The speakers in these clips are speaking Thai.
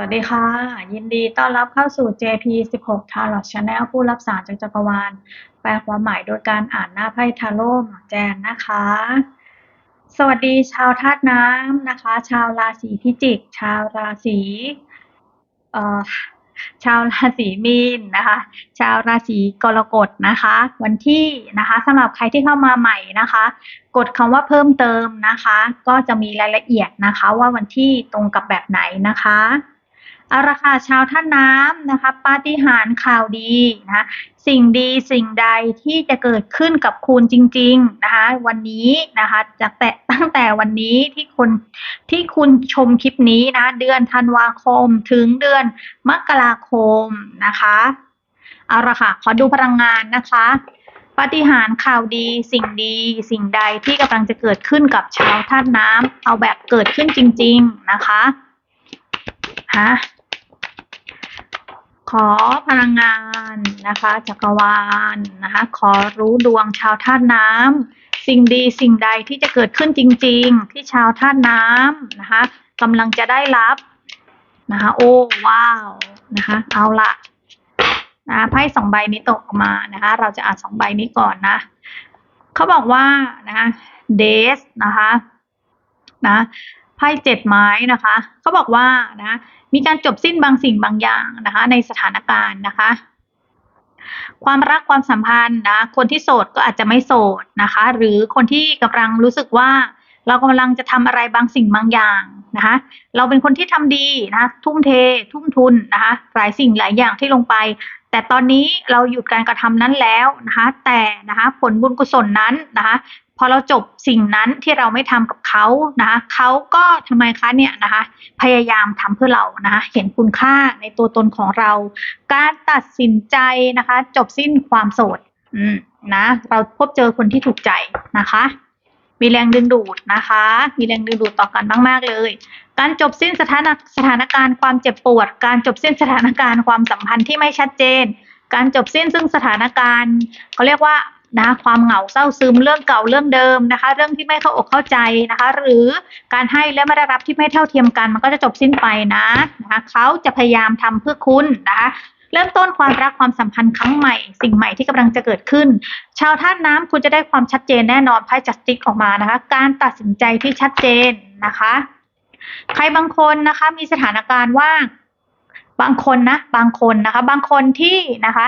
สวัสดีค่ะ ยินดีต้อนรับเข้าสู่ JP 16 Tarot Channel ผู้รับสารจากจักรวาล แปลความหมายโดยการอ่านหน้าไพ่ทาโร่หมอแจนนะคะ สวัสดีชาวธาตุน้ำนะคะ ชาวราศีพิจิก ชาวราศีเอ่อชาวราศีมีนนะคะ ชาวราศีกรกฎนะคะ วันที่นะคะสำหรับใครที่เข้ามาใหม่นะคะ กดคำว่าเพิ่มเติมนะคะ ก็จะมีรายละเอียดนะคะ ว่าวันที่ตรงกับแบบไหนนะคะ อาละค่ะชาวท่านน้ำนะคะปาฏิหาริย์ข่าวดีนะคะสิ่งดีสิ่งใดที่จะเกิดขึ้นกับคุณจริง ๆนะคะ วันนี้นะคะจากแต่ตั้งแต่วันนี้ที่คนที่คุณชมคลิปนี้นะ เดือนธันวาคมถึงเดือนมกราคมนะคะเอาละค่ะ ขอดูพลังงานนะคะปาฏิหาริย์ข่าวดีสิ่งดีสิ่งใดที่กำลังจะเกิดขึ้นกับชาวท่านน้ำเอาแบบเกิดขึ้นจริง ๆนะคะฮะ ขอพลังงานนะคะจักรวาลนะคะ ขอรู้ดวงชาวธาตุน้ำสิ่งดีสิ่งใดที่จะเกิดขึ้นจริง ๆ ที่ชาวธาตุน้ำนะคะกำลังจะได้รับนะคะโอ้ว้าวนะคะเอาละนะไพ่สองใบนี้ตกออกมานะคะ เราจะอ่านสองใบนี้ก่อนนะเขาบอกว่านะคะเดสนะคะนะ ไพ่เจ็ดไม้นะคะเขาบอกว่านะมีการจบสิ้นบางสิ่งบางอย่างนะคะ ในสถานการณ์นะคะ ความรักความสัมพันธ์นะคนที่โสดก็อาจจะไม่โสดนะคะ หรือคนที่กำลังรู้สึกว่า เรากำลังจะทำอะไรบางสิ่งบางอย่างนะคะ เราเป็นคนที่ทำดีนะทุ่มเท ทุ่มทุนนะคะหลายสิ่งหลายอย่างที่ลงไป แต่ตอนนี้เราหยุดการกระทำนั้นแล้วนะคะ แต่นะคะผลบุญกุศลนั้นนะคะ พอเราจบสิ่งนั้นที่เราไม่ทำกับเขานะคะเขาก็ทำไมคะเนี่ยนะคะพยายามทำเพื่อเรานะคะเห็นคุณค่าในตัวตนของเรา การตัดสินใจนะคะ จบสิ้นความโสดอืมนะเราพบเจอคนที่ถูกใจนะคะ มีแรงดึงดูดนะคะ มีแรงดึงดูดต่อกันมากๆเลย การจบสิ้นสถานสถานการณ์ความเจ็บปวด การจบสิ้นสถานการณ์ความสัมพันธ์ที่ไม่ชัดเจน การจบสิ้นซึ่งสถานการณ์เขาเรียกว่า นะความเหงาเศร้าซึมเรื่องเก่าเรื่องเดิมนะคะ เรื่องที่ไม่เข้าอกเข้าใจนะคะ หรือการให้และไม่ได้รับที่ไม่เท่าเทียมกันมันก็จะจบสิ้นไปนะนะคะเขาจะพยายามทำเพื่อคุณนะคะเริ่มต้นความรักความสัมพันธ์ครั้งใหม่ สิ่งใหม่ที่กำลังจะเกิดขึ้น ชาวท่าตุน้ำคุณจะได้ความชัดเจนแน่นอนไพ่จัสติกออกมานะคะ การตัดสินใจที่ชัดเจนนะคะ ใครบางคนนะคะมีสถานการณ์ว่าบางคนนะบางคนนะคะ บางคนที่นะคะ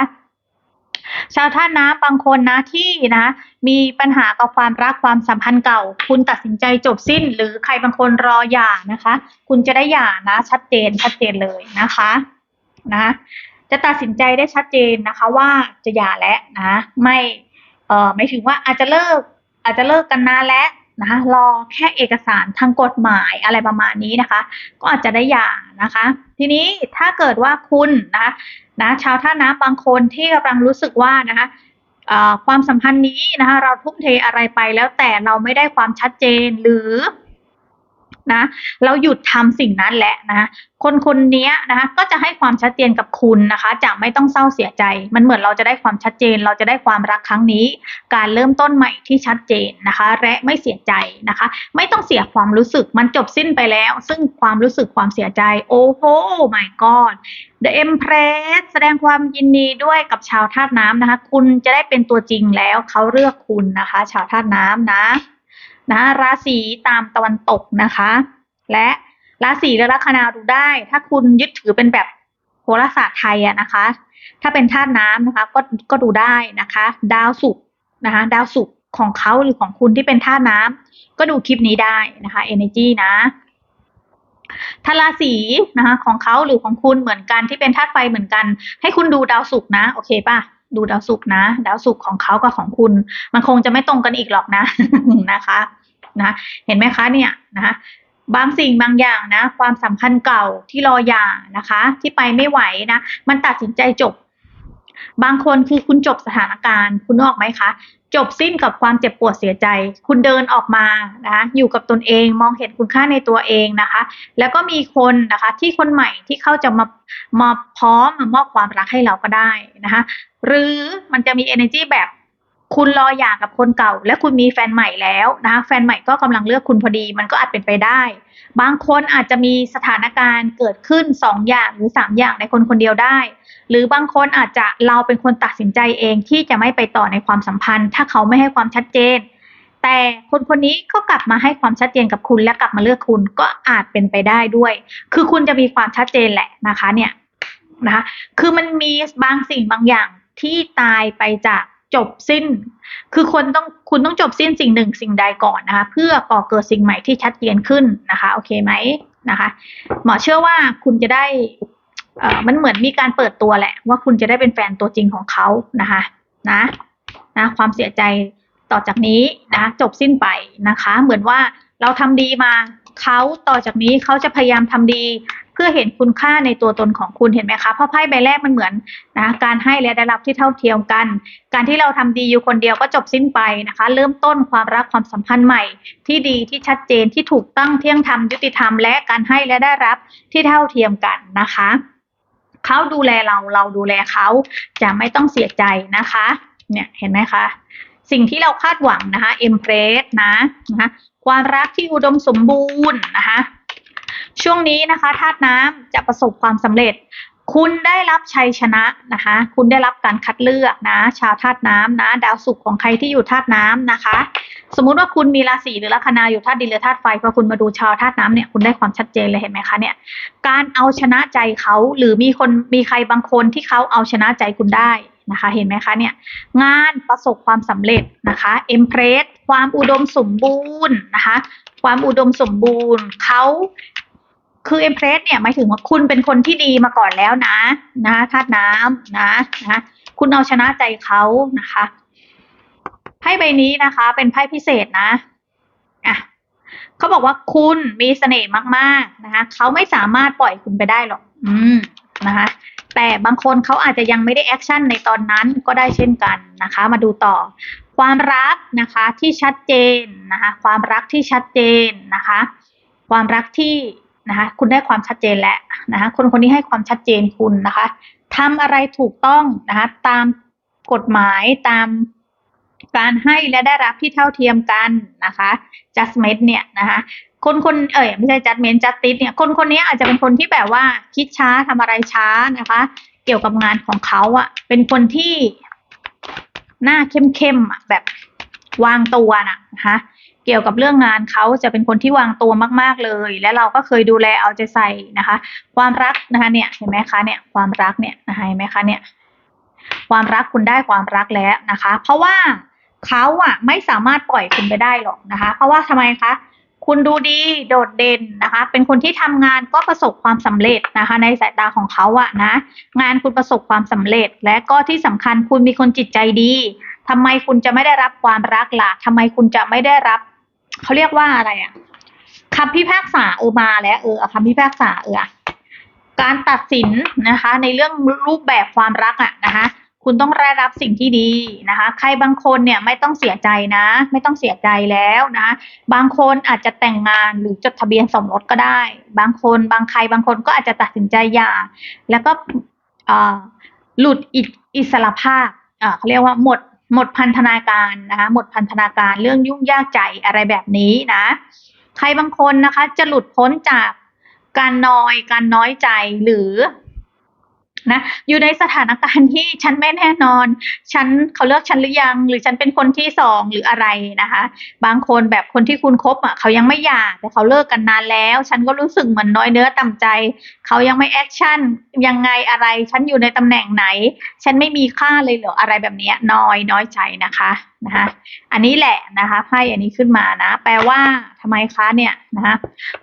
ชาวท่าน้ำบางคนนะที่นะมีปัญหากับความรักความสัมพันธ์เก่า คุณตัดสินใจจบสิ้น หรือใครบางคนรอหย่านะคะ คุณจะได้หย่านะ ชัดเจนชัดเจนเลยนะคะนะจะตัดสินใจได้ชัดเจนนะคะว่าจะหย่าแล้วนะไม่เออไม่ถึงว่าอาจจะเลิกอาจจะเลิกกันนานแล้ว นะคะรอแค่เอกสารทางกฎหมายอะไรประมาณนี้นะคะ ก็อาจจะได้หย่านะคะ ทีนี้ถ้าเกิดว่าคุณนะนะชาวท่าน้ำบางคนที่กำลังรู้สึกว่านะคะความสัมพันธ์นี้นะคะเราทุ่มเทอะไรไปแล้วแต่เราไม่ได้ความชัดเจนหรือ นะเราหยุดทำสิ่งนั้นแหละนะคนคนนี้นะคะก็จะให้ความชัดเจนกับคุณนะคะจะไม่ต้องเศร้าเสียใจ มันเหมือนเราจะได้ความชัดเจน เราจะได้ความรักครั้งนี้ การเริ่มต้นใหม่ที่ชัดเจนนะคะ และไม่เสียใจนะคะ ไม่ต้องเสียความรู้สึกมันจบสิ้นไปแล้ว ซึ่งความรู้สึกความเสียใจ โอ้โห my god The Empress แสดงความยินดีด้วยกับชาวธาตุน้ำนะคะ คุณจะได้เป็นตัวจริงแล้วเขาเลือกคุณนะคะ ชาวธาตุน้ำนะ นะราศีตามตะวันตกนะคะ และราศีและลัคนาดูได้ ถ้าคุณยึดถือเป็นแบบโหราศาสตร์ไทยอะนะคะ ถ้าเป็นธาตุน้ำนะคะ ก็ก็ดูได้นะคะ ดาวศุกร์นะคะ ดาวศุกร์ของเขาหรือของคุณที่เป็นธาตุน้ำก็ดูคลิปนี้ได้นะคะ energy นะถ้าราศีนะคะของเขาหรือของคุณเหมือนกันที่เป็นธาตุไฟเหมือนกัน ให้คุณดูดาวศุกร์นะ โอเคป่ะดูดาวศุกร์นะ ดาวศุกร์ของเขากับของคุณ มันคงจะไม่ตรงกันอีกหรอกนะนะคะ นะเห็นไหมคะเนี่ยนะคะบางสิ่งบางอย่างนะ ความสัมพันธ์เก่าที่รออย่างนะคะ ที่ไปไม่ไหวนะ มันตัดสินใจจบ บางคนคือคุณจบสถานการณ์ คุณออกไหมคะ จบสิ้นกับความเจ็บปวดเสียใจ คุณเดินออกมานะคะอยู่กับตนเองมองเห็นคุณค่าในตัวเองนะคะ แล้วก็มีคนนะคะ ที่คนใหม่ที่เขาจะมามาพร้อมมามอบความรักให้เราก็ได้นะคะ หรือมันจะมี energy แบบ คุณรอหย่ากับคนเก่า และคุณมีแฟนใหม่แล้วนะคะแฟนใหม่ก็กำลังเลือกคุณพอดี มันก็อาจเป็นไปได้ บางคนอาจจะมีสถานการณ์เกิดขึ้นสองอย่างหรือสามอย่างในคนคนเดียวได้ หรือบางคนอาจจะเราเป็นคนตัดสินใจเองที่จะไม่ไปต่อในความสัมพันธ์ ถ้าเขาไม่ให้ความชัดเจน แต่คนคนนี้ก็กลับมาให้ความชัดเจนกับคุณและกลับมาเลือกคุณก็อาจเป็นไปได้ด้วย คือคุณจะมีความชัดเจนแหละนะคะเนี่ยนะคะคือมันมีบางสิ่งบางอย่างที่ตายไปจาก จบสิ้น คือคนต้องคุณต้องจบสิ้นสิ่งหนึ่งสิ่งใดก่อนนะคะ เพื่อก่อเกิดสิ่งใหม่ที่ชัดเจนขึ้นนะคะ โอเคไหมนะคะ หมอเชื่อว่าคุณจะได้เอ่อมันเหมือนมีการเปิดตัวแหละ ว่าคุณจะได้เป็นแฟนตัวจริงของเขานะคะนะนะความเสียใจต่อจากนี้นะจบสิ้นไปนะคะ เหมือนว่าเราทำดีมา เขาต่อจากนี้เขาจะพยายามทำดี เพื่อเห็นคุณค่าในตัวตนของคุณเห็นไหมคะเพราะไพ่ใบแรกมันเหมือนนะการให้และได้รับที่เท่าเทียมกัน การที่เราทำดีอยู่คนเดียวก็จบสิ้นไปนะคะ เริ่มต้นความรักความสัมพันธ์ใหม่ ที่ดีที่ชัดเจนที่ถูกตั้งเที่ยงธรรมยุติธรรมและการให้และได้รับที่เท่าเทียมกันนะคะเขาดูแลเราเราดูแลเขาจะไม่ต้องเสียใจนะคะ เนี่ยเห็นไหมคะ สิ่งที่เราคาดหวังนะคะเอ็มเพรสนะนะคะ ความรักที่อุดมสมบูรณ์นะคะ ช่วงนี้นะคะธาตุน้ำจะประสบความสำเร็จ คุณได้รับชัยชนะนะคะ คุณได้รับการคัดเลือกนะ ชาวธาตุน้ำนะ ดาวศุกร์ของใครที่อยู่ธาตุน้ำนะคะ สมมุติว่าคุณมีราศีหรือลัคนาอยู่ธาตุดินหรือธาตุไฟพอคุณมาดูชาวธาตุน้ำเนี่ยคุณได้ความชัดเจนเลยเห็นไหมคะเนี่ย การเอาชนะใจเขาหรือมีคนมีใครบางคนที่เขาเอาชนะใจคุณได้ นะคะ เห็นไหมคะเนี่ยงานประสบความสำเร็จนะคะเอ็มเพรสความอุดมสมบูรณ์นะคะความอุดมสมบูรณ์เขาคือเอ็มเพรสเนี่ยหมายถึงว่าคุณเป็นคนที่ดีมาก่อนแล้วนะนะธาตุน้ำนะนะคุณเอาชนะใจเขานะคะไพ่ใบนี้นะคะ เป็นไพ่พิเศษนะอะเขาบอกว่าคุณมีเสน่ห์มาก ๆ นะคะเขาไม่สามารถปล่อยคุณไปได้หรอก อืมนะคะ แต่บางคนเขาอาจจะยังไม่ได้แอคชั่นในตอนนั้นก็ได้เช่นกันนะคะ มาดูต่อ ความรักนะคะที่ชัดเจนนะคะความรักที่ชัดเจนนะคะ ความรักที่นะคะคุณได้ความชัดเจนแล้วนะคะคนคนนี้ให้ความชัดเจนคุณนะคะทำอะไรถูกต้องนะคะตามกฎหมายตามการให้และได้รับที่เท่าเทียมกันนะคะ judgment เนี่ยนะคะ คนคนเอ่ยไม่ใช่ judgment justice เนี่ยคนคนนี้อาจจะเป็นคนที่แบบว่าคิดช้าทำอะไรช้านะคะ เกี่ยวกับงานของเขาอะเป็นคนที่หน้าเข้มๆอะแบบวางตัวนะนะคะเกี่ยวกับเรื่องงานเขาจะเป็นคนที่วางตัวมาก ๆเลย และเราก็เคยดูแลเอาใจใส่นะคะ ความรักนะคะเนี่ยเห็นไหมคะเนี่ยความรักเนี่ยนะคะเห็นไหมคะเนี่ยความรักคุณได้ความรักแล้วนะคะ เพราะว่าเขาอะไม่สามารถปล่อยคุณไปได้หรอกนะคะ เพราะว่าทำไมคะ คุณดูดีโดดเด่นนะคะ เป็นคนที่ทำงานก็ประสบความสำเร็จนะคะ ในสายตาของเขาอะนะ งานคุณประสบความสำเร็จ และก็ที่สำคัญคุณมีคนจิตใจดีทำไมคุณจะไม่ได้รับความรักล่ะทำไมคุณจะไม่ได้รับเขาเรียกว่าอะไรอะคำพิพากษาเออมาแล้วเออเอาคำพิพากษาเออการตัดสินนะคะ ในเรื่องรูปแบบความรักอะนะคะ คุณต้องได้รับสิ่งที่ดีนะคะ ใครบางคนเนี่ยไม่ต้องเสียใจนะ ไม่ต้องเสียใจแล้วนะบางคนอาจจะแต่งงานหรือจดทะเบียนสมรสก็ได้ บางคนบางใครบางคนก็อาจจะตัดสินใจหย่าแล้วก็หลุดอิอิสระภาพเขาเรียกว่าหมดหมดพันธนาการนะคะหมดพันธนาการเรื่องยุ่งยากใจอะไรแบบนี้นะ ใครบางคนนะคะจะหลุดพ้นจากการนอยการน้อยใจหรือ นะอยู่ในสถานการณ์ที่ฉันไม่แน่นอน ฉันเขาเลือกฉันหรือยัง หรือฉันเป็นคนที่สองหรืออะไรนะคะ บางคนแบบคนที่คุณคบอะเขายังไม่หย่าแต่เขาเลิกกันนานแล้ว ฉันก็รู้สึกเหมือนน้อยเนื้อต่ำใจ เขายังไม่แอคชั่นยังไงอะไร ฉันอยู่ในตำแหน่งไหน ฉันไม่มีค่าเลยเหรออะไรแบบนี้น้อยน้อยใจนะคะ นะคะอันนี้แหละนะคะไพ่อันนี้ขึ้นมานะ แปลว่าทำไมคะเนี่ยนะคะ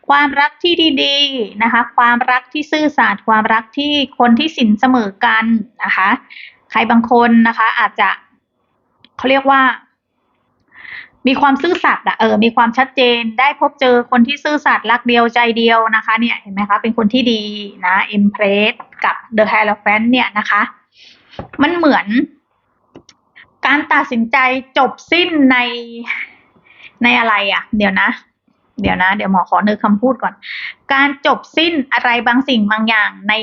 ความรักที่ดีๆนะคะ ความรักที่ซื่อสัตย์ความรักที่คนที่สินเสมอกันนะคะ ใครบางคนนะคะ อาจจะเขาเรียกว่า มีความซื่อสัตย์อะเออ มีความชัดเจนได้พบเจอคนที่ซื่อสัตย์รักเดียวใจเดียวนะคะ เนี่ยเห็นไหมคะเป็นคนที่ดีนะเอ็มเพรสกับเดอะไฮโลแฟนเนี่ยนะคะ มันเหมือน การตัดสินใจจบสิ้นในในอะไรอะ่ะ เดี๋ยวนะ เดี๋ยวนะ เดี๋ยวหมอขอนึกคำพูดก่อน การจบสิ้นอะไรบางสิ่งบางอย่างใน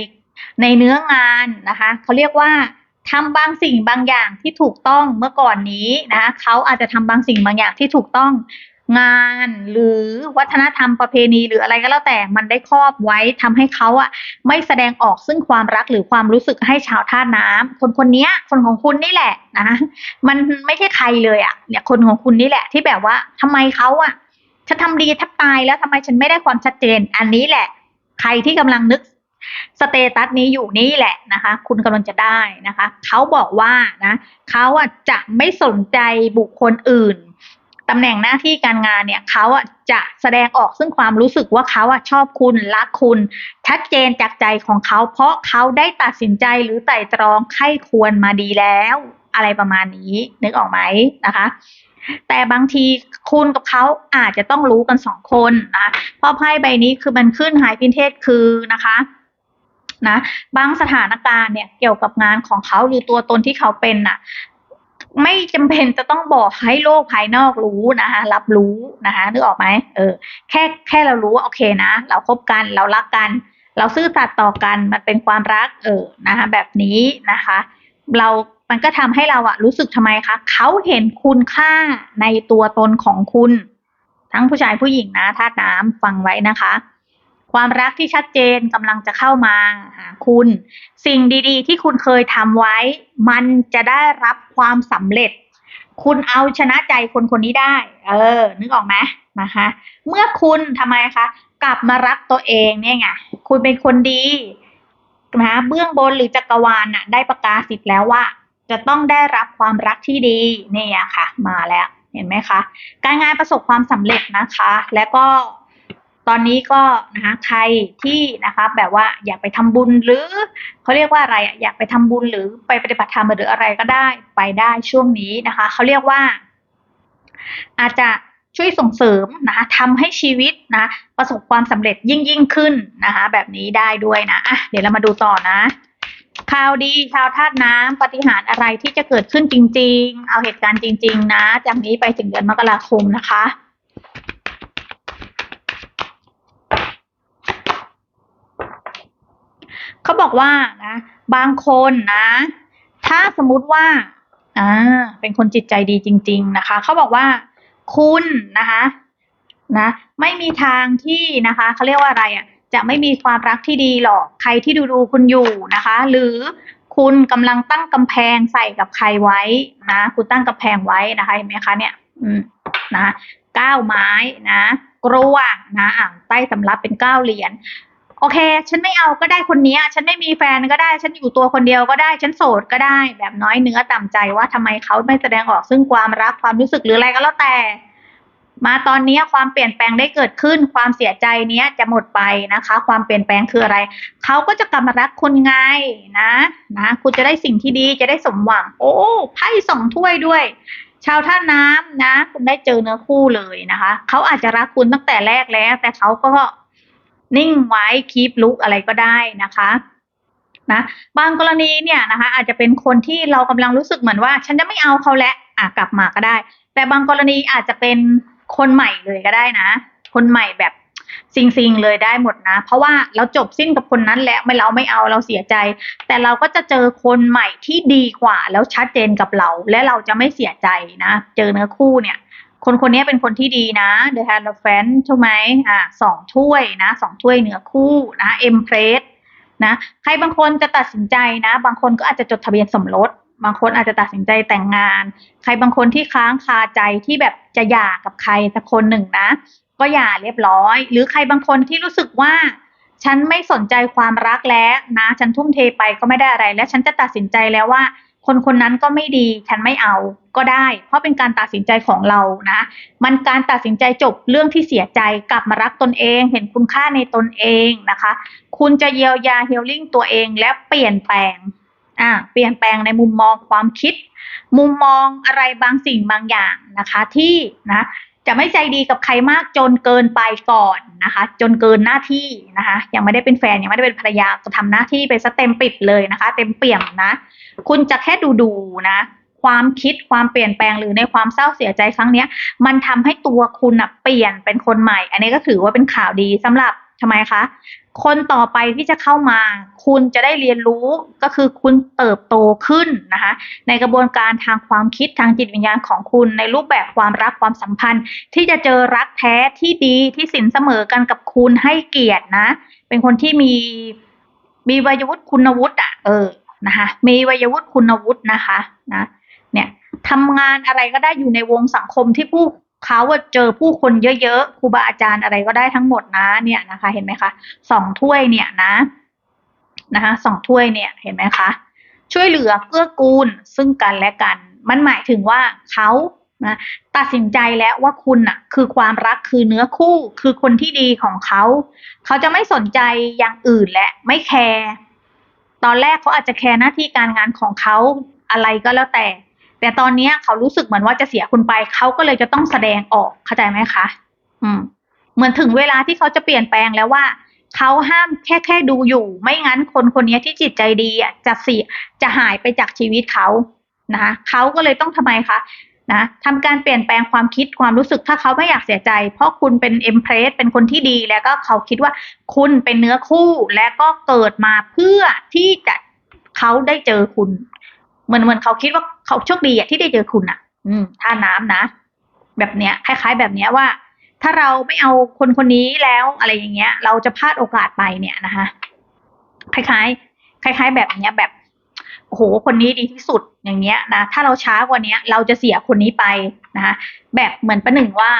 ในเนื้องานนะคะเขาเรียกว่าทำบางสิ่งบางอย่างที่ถูกต้องเมื่อก่อนนี้นะเขาอาจจะทำบางสิ่งบางอย่างที่ถูกต้อง งานหรือวัฒนธรรมประเพณีหรืออะไรก็แล้วแต่มันได้ครอบไว้ทำให้เขาอะไม่แสดงออกซึ่งความรักหรือความรู้สึกให้ชาวท่าน้ำคนคนนี้คนของคุณนี่แหละนะมันไม่ใช่ใครเลยอะเนี่ยคนของคุณนี่แหละ ที่แบบว่าทำไมเขาอะฉันทำดีแทบตายแล้วทำไมฉันไม่ได้ความชัดเจน อันนี้แหละ ใครที่กำลังนึกสเตตัสนี้อยู่นี่แหละนะคะ คุณกำลังจะได้นะคะ เขาบอกว่านะเขาอะจะไม่สนใจบุคคลอื่น ตำแหน่งหน้าที่การงานเนี่ยเขาอะจะแสดงออกซึ่งความรู้สึกว่าเขาอะชอบคุณรักคุณ ชัดเจนจากใจของเขา เพราะเขาได้ตัดสินใจหรือไต่ตรองไข้ควรมาดีแล้ว อะไรประมาณนี้ นึกออกไหมนะคะ แต่บางทีคุณกับเขาอาจจะต้องรู้กันสองคนนะเพราะไพ่ใบนี้คือมันขึ้นหายพินเทศคือนะคะนะบางสถานการณ์เนี่ยเกี่ยวกับงานของเขาหรือตัวตนที่เขาเป็นน่ะ ไม่จำเป็นจะต้องบอกให้โลกภายนอกรู้นะคะรับรู้นะคะนึกออกไหมเออ แค่แค่เรารู้ว่าโอเคนะ เราคบกันเรารักกัน เราซื่อสัตย์ต่อกันมันเป็นความรักเออนะคะแบบนี้นะคะ เรามันก็ทำให้เราอะรู้สึกทำไมคะเขาเห็นคุณค่าในตัวตนของคุณ ทั้งผู้ชายผู้หญิงนะธาตุน้ำฟังไว้นะคะ ความรักที่ชัดเจนกำลังจะเข้ามาหาคุณ สิ่งดีๆ ที่คุณเคยทำไว้ มันจะได้รับความสำเร็จ คุณเอาชนะใจคนคนนี้ได้ เออ นึกออกไหมนะคะ เมื่อคุณทำไมคะ กลับมารักตัวเองเนี่ยไงคุณเป็นคนดีนะเบื้องบนหรือจักรวาลน่ะ ได้ประกาศสิทธิ์แล้วว่า จะต้องได้รับความรักที่ดีเนี่ยค่ะ มาแล้วเห็นไหมคะ การงานประสบความสำเร็จนะคะ และก็ ตอนนี้ก็นะคะใครที่นะคะแบบว่าอยากไปทำบุญหรือเขาเรียกว่าอะไรอยากไปทำบุญหรือไปปฏิบัติธรรมหรืออะไรก็ได้ไปได้ช่วงนี้นะคะเขาเรียกว่า อาจจะช่วยส่งเสริมนะคะทำให้ชีวิตนะ ประสบความสำเร็จยิ่งยิ่งขึ้นนะคะ แบบนี้ได้ด้วยนะอะเดี๋ยวเรามาดูต่อนะข่าวดีชาวธาตุน้ำปฏิหารอะไรที่จะเกิดขึ้นจริง ๆ เอาเหตุการณ์จริง ๆ นะ จากนี้ไปถึงเดือนมกราคมนะคะ เขาบอกว่านะบางคนนะ ถ้าสมมุติว่าอ่าเป็นคนจิตใจดีจริง ๆนะคะ เขาบอกว่าคุณนะคะนะไม่มีทางที่นะคะเขาเรียกว่าอะไรอะจะไม่มีความรักที่ดีหรอกใครที่ดูดูคุณอยู่นะคะ หรือคุณกำลังตั้งกำแพงใส่กับใครไว้นะคุณตั้งกำแพงไว้นะคะเห็นไหมคะเนี่ยอืมนะก้าวไม้นะกลัวนะอ่างใต้สำรับเป็นเก้าเหรียญ โอเค ฉันไม่เอาก็ได้คนนี้ฉันไม่มีแฟนก็ได้ ฉันอยู่ตัวคนเดียวก็ได้ ฉันโสดก็ได้ แบบน้อยเนื้อต่ำใจว่าทำไมเขาไม่แสดงออกซึ่งความรักความรู้สึกหรืออะไรก็แล้วแต่ มาตอนนี้ความเปลี่ยนแปลงได้เกิดขึ้น ความเสียใจเนี้ยจะหมดไปนะคะ ความเปลี่ยนแปลงคืออะไร เขาก็จะกลับมารักคุณไงนะ นะ คุณจะได้สิ่งที่ดีจะได้สมหวัง โอ้ไพ่สองถ้วยด้วยชาวท่าน้ำนะ คุณได้เจอเนื้อคู่เลยนะคะ เขาอาจจะรักคุณตั้งแต่แรกแล้ว แต่เขาก็ นิ่งไว้คีปลุกอะไรก็ได้นะคะนะบางกรณีเนี่ยนะคะอาจจะเป็นคนที่เรากำลังรู้สึกเหมือนว่า ฉันจะไม่เอาเขาแล้วอะกลับมาก็ได้ แต่บางกรณีอาจจะเป็นคนใหม่เลยก็ได้นะ คนใหม่แบบซิงซิงๆเลยได้หมดนะ เพราะว่าเราจบสิ้นกับคนนั้นแล้วไม่เราไม่เอาเราเสียใจ แต่เราก็จะเจอคนใหม่ที่ดีกว่า แล้วชัดเจนกับเรา และเราจะไม่เสียใจนะ เจอเนื้อคู่เนี่ย คนคนนี้เป็นคนที่ดีนะ The h a n d f a n ใช่ไหมอ่าสองถ้วยนะสองถ้วยเนื้อคู่นะ Empress นะใครบางคนจะตัดสินใจนะ บางคนก็อาจจะจดทะเบียนสมรส บางคนอาจจะตัดสินใจแต่งงาน ใครบางคนที่ค้างคาใจที่แบบจะหย่ากับใครสักคนหนึ่งนะ ก็หย่าเรียบร้อย หรือใครบางคนที่รู้สึกว่าฉันไม่สนใจความรักแล้วนะ ฉันทุ่มเทไปก็ไม่ได้อะไร และฉันจะตัดสินใจแล้วว่า คนคนนั้นก็ไม่ดีฉันไม่เอาก็ได้ เพราะเป็นการตัดสินใจของเรานะ มันการตัดสินใจจบเรื่องที่เสียใจกลับมารักตนเอง เห็นคุณค่าในตนเองนะคะ คุณจะเยียวยาเฮลลิ่งตัวเองและเปลี่ยนแปลงอ่าเปลี่ยนแปลงในมุมมองความคิด มุมมองอะไรบางสิ่งบางอย่างนะคะที่นะ จะไม่ใจดีกับใครมากจนเกินไปก่อนนะคะ จนเกินหน้าที่นะคะ ยังไม่ได้เป็นแฟนยังไม่ได้เป็นภรรยาก็ทำหน้าที่ไปซะเต็มปิดเลยนะคะ เต็มเปี่ยมนะ คุณจะแค่ดูดูนะ ความคิดความเปลี่ยนแปลงหรือในความเศร้าเสียใจครั้งเนี้ย มันทำให้ตัวคุณนะเปลี่ยนเป็นคนใหม่ อันนี้ก็ถือว่าเป็นข่าวดีสำหรับทำไมคะ คนต่อไปที่จะเข้ามา คุณจะได้เรียนรู้ก็คือคุณเติบโตขึ้นนะคะ ในกระบวนการทางความคิดทางจิตวิญญาณของคุณ ในรูปแบบความรักความสัมพันธ์ ที่จะเจอรักแท้ที่ดีที่สินเสมอกันกับคุณให้เกียรตินะ เป็นคนที่มีมีวัยวุฒิคุณวุฒิอะเออนะคะมีวัยวุฒิคุณวุฒินะคะนะเนี่ยทำงานอะไรก็ได้อยู่ในวงสังคมที่ผู้ เขาเจอผู้คนเยอะๆครูบาอาจารย์อะไรก็ได้ทั้งหมดนะ เนี่ยนะคะ เห็นไหมคะสองถ้วยเนี่ยนะนะคะสองถ้วยเนี่ยเห็นไหมคะ ช่วยเหลือเกื้อกูลซึ่งกันและกัน มันหมายถึงว่าเขานะตัดสินใจแล้วว่าคุณน่ะ คือความรักคือเนื้อคู่คือคนที่ดีของเขา เขาจะไม่สนใจอย่างอื่นและไม่แคร์ตอนแรกเขาอาจจะแคร์หน้าที่การงานของเขาอะไรก็แล้วแต่ แต่ตอนเนี้ยเขารู้สึกเหมือนว่าจะเสียคุณไป เขาก็เลยจะต้องแสดงออกเข้าใจไหมคะ อืม เหมือนถึงเวลาที่เขาจะเปลี่ยนแปลงแล้วว่าเขาห้ามแค่แค่ดูอยู่ ไม่งั้นคนคนนี้ที่จิตใจดีอะจะเสียจะหายไปจากชีวิตเขานะคะเขาก็เลยต้องทำไมคะนะทำการเปลี่ยนแปลงความคิดความรู้สึกถ้าเขาไม่อยากเสียใจ เพราะคุณเป็นเอ็มเพรสเป็นคนที่ดีแล้วก็เขาคิดว่าคุณเป็นเนื้อคู่และก็เกิดมาเพื่อที่จะเขาได้เจอคุณ เหมือนเหมือนเขาคิดว่า เขาโชคดีอะที่ได้เจอคุณอะอืมท่าน้ำนะ แบบเนี้ย คล้าย ๆ แบบเนี้ยว่า ถ้าเราไม่เอาคนคนนี้แล้วอะไรอย่างเงี้ย เราจะพลาดโอกาสไปเนี่ยนะคะคล้ายๆ คล้าย ๆ แบบเนี้ยแบบโอ้โหคนนี้ดีที่สุดอย่างเงี้ยนะถ้าเราช้ากว่าเนี้ยเราจะเสียคนนี้ไปนะคะแบบเหมือนประหนึ่งว่า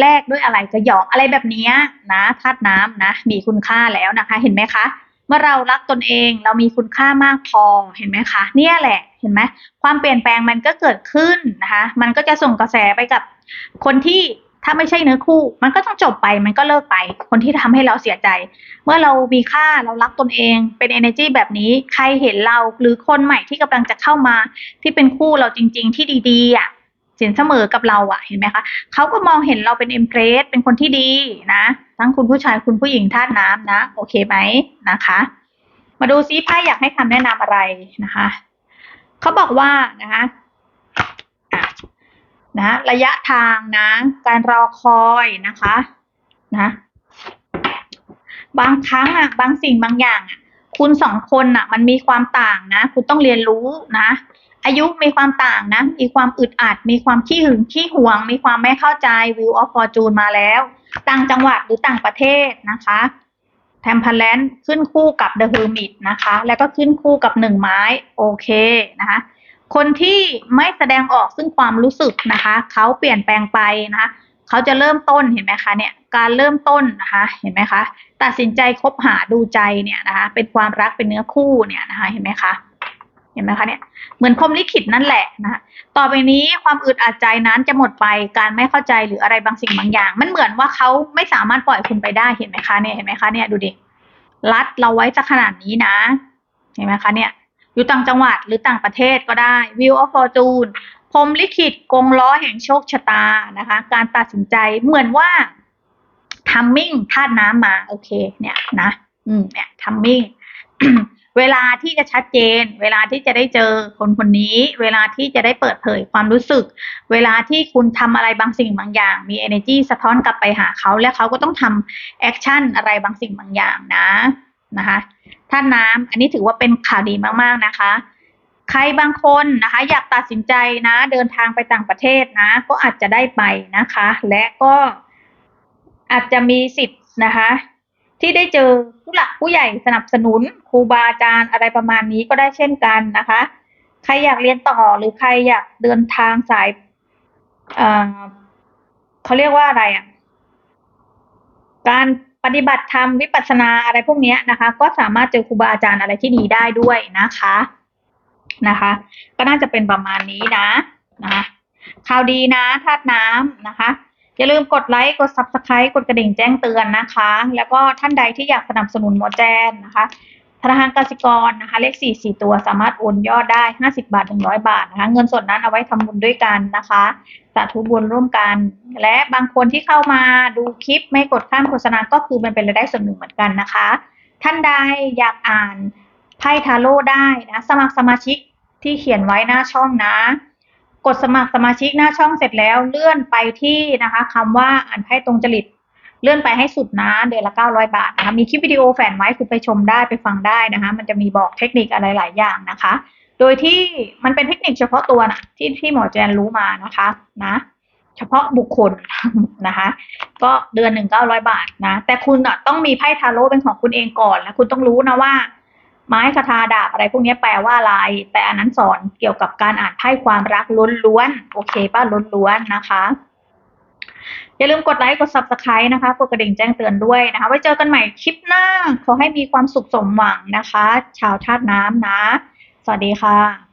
แลกด้วยอะไรจะหยอกอะไรแบบเนี้ยนะธาตุน้ำนะ มีคุณค่าแล้วนะคะ เห็นไหมคะ เมื่อเรารักตนเองเรามีคุณค่ามากพอเห็นไหมคะเนี่ยแหละเห็นไหมความเปลี่ยนแปลงมันก็เกิดขึ้นนะคะมันก็จะส่งกระแสไปกับคนที่ถ้าไม่ใช่เนื้อคู่ มันก็ต้องจบไปมันก็เลิกไป คนที่ทำให้เราเสียใจ เมื่อเรามีค่าเรารักตนเองเป็น energy แบบนี้ใครเห็นเราหรือคนใหม่ที่กำลังจะเข้ามา ที่เป็นคู่เราจริง ๆ ที่ดีๆอะสินเสมอกับเราอะเห็นไหมคะเขาก็มองเห็นเราเป็นเอ็มเพรสเป็นคนที่ดีนะ ทั้งคุณผู้ชายคุณผู้หญิงธาตุน้ำนะ โอเคไหมนะคะ มาดูซิไพ่อยากให้คำแนะนำอะไรนะคะเขาบอกว่านะคะนะระยะทางนะ การรอคอยนะคะนะบางครั้งอะบางสิ่งบางอย่างอะคุณสองคนอะ มันมีความต่างนะ คุณต้องเรียนรู้นะ อายุมีความต่างนะ มีความอึดอัด มีความขี้หึงขี้หวง มีความไม่เข้าใจ View of Fortune มาแล้ว ต่างจังหวัดหรือต่างประเทศนะคะแทมเพลนขึ้นคู่กับ The Hermit นะคะ แล้วก็ขึ้นคู่กับหนึ่งไม้ โอเคนะคะ คนที่ไม่แสดงออกซึ่งความรู้สึกนะคะ เขาเปลี่ยนแปลงไปนะคะเขาจะเริ่มต้นเห็นไหมคะเนี่ย การเริ่มต้นนะคะ เห็นไหมคะ ตัดสินใจคบหาดูใจเนี่ยนะคะ เป็นความรักเป็นเนื้อคู่เนี่ยนะคะ เห็นไหมคะ เห็นไหมคะเนี่ยเหมือนพรมลิขิตนั่นแหละนะคะต่อไปนี้ความอึดอัดใจนั้นจะหมดไปการไม่เข้าใจหรืออะไรบางสิ่งบางอย่าง มันเหมือนว่าเขาไม่สามารถปล่อยคุณไปได้เห็นไหมคะเนี่ยเห็นไหมคะเนี่ยดูดิรัดเราไว้จะขนาดนี้นะ เห็นไหมคะเนี่ยอยู่ต่างจังหวัดหรือต่างประเทศก็ได้ View of Fortune พรมลิขิตกงล้อแห่งโชคชะตานะคะ การตัดสินใจเหมือนว่าทัมมิ่งธาตุน้ำมา โอเค เนี่ยนะ อืมเนี่ยทัมมิ่ง เวลาที่จะชัดเจน เวลาที่จะได้เจอคนคนนี้ เวลาที่จะได้เปิดเผยความรู้สึก เวลาที่คุณทำอะไรบางสิ่งบางอย่าง มี energy สะท้อนกลับไปหาเขา และเขาก็ต้องทำแอคชั่นอะไรบางสิ่งบางอย่างนะนะคะท่านน้ำอันนี้ถือว่าเป็นข่าวดีมากๆนะคะ ใครบางคนนะคะ อยากตัดสินใจนะ เดินทางไปต่างประเทศนะ ก็อาจจะได้ไปนะคะ และก็อาจจะมีสิทธิ์นะคะ ที่ได้เจอผู้หลักผู้ใหญ่สนับสนุนครูบาอาจารย์อะไรประมาณนี้ก็ได้เช่นกันนะคะ ใครอยากเรียนต่อหรือใครอยากเดินทางสายเอ่อเขาเรียกว่าอะไรอะการปฏิบัติธรรมวิปัสสนาอะไรพวกนี้นะคะ ก็สามารถเจอครูบาอาจารย์อะไรที่ดีได้ด้วยนะคะนะคะ ก็น่าจะเป็นประมาณนี้นะนะคะข่าวดีนะธาตุน้ำนะคะ อย่าลืมกดไลค์กด subscribe กดกระดิ่งแจ้งเตือนนะคะ แล้วก็ท่านใดที่อยากสนับสนุนหมอแจนนะคะธนาคารกสิกรนะคะ เลขสี่สี่ตัวสามารถโอนยอดได้ห้าสิบาทถึงร้อยบาทนะคะ เงินส่วนนั้นเอาไว้ทำบุญด้วยกันนะคะสาธุบุญร่วมกัน และบางคนที่เข้ามาดูคลิปไม่กดข้ามโฆษณาก็คือมันเป็นรายได้ส่วนหนึ่งเหมือนกันนะคะ ท่านใดอยากอ่านไพ่ทาโร่ได้นะ สมัครสมาชิกที่เขียนไว้หน้าช่องนะ กดสมัครสมาชิกหน้าช่องเสร็จแล้วเลื่อนไปที่นะคะคำว่าอ่านไพ่ตรงจริตเลื่อนไปให้สุดนะเดือนละ 900 บาทนะคะมีคลิปวิดีโอแฝนไว้คุณไปชมได้ไปฟังได้นะคะ มันจะมีบอกเทคนิคอะไรหลายอย่างนะคะ โดยที่มันเป็นเทคนิคเฉพาะตัวนะที่ที่หมอแจนรู้มานะคะนะเฉพาะบุคคลนะคะ ก็เดือนหนึ่งเก้าร้อยบาทนะ แต่คุณอะต้องมีไพ่ทาโร่เป็นของคุณเองก่อน แล้วคุณต้องรู้นะว่า ไม้คาถาดาบอะไรพวกนี้แปลว่าอะไร แต่อันนั้นสอนเกี่ยวกับการอ่านไพ่ความรักล้วนๆ โอเคป้าล้วนๆนะคะ อย่าลืมกดไลค์ กด subscribe นะคะ กดกระดิ่งแจ้งเตือนด้วยนะคะ ไว้เจอกันใหม่คลิปหน้า ขอให้มีความสุขสมหวังนะคะ ชาวธาตุน้ำนะ สวัสดีค่ะ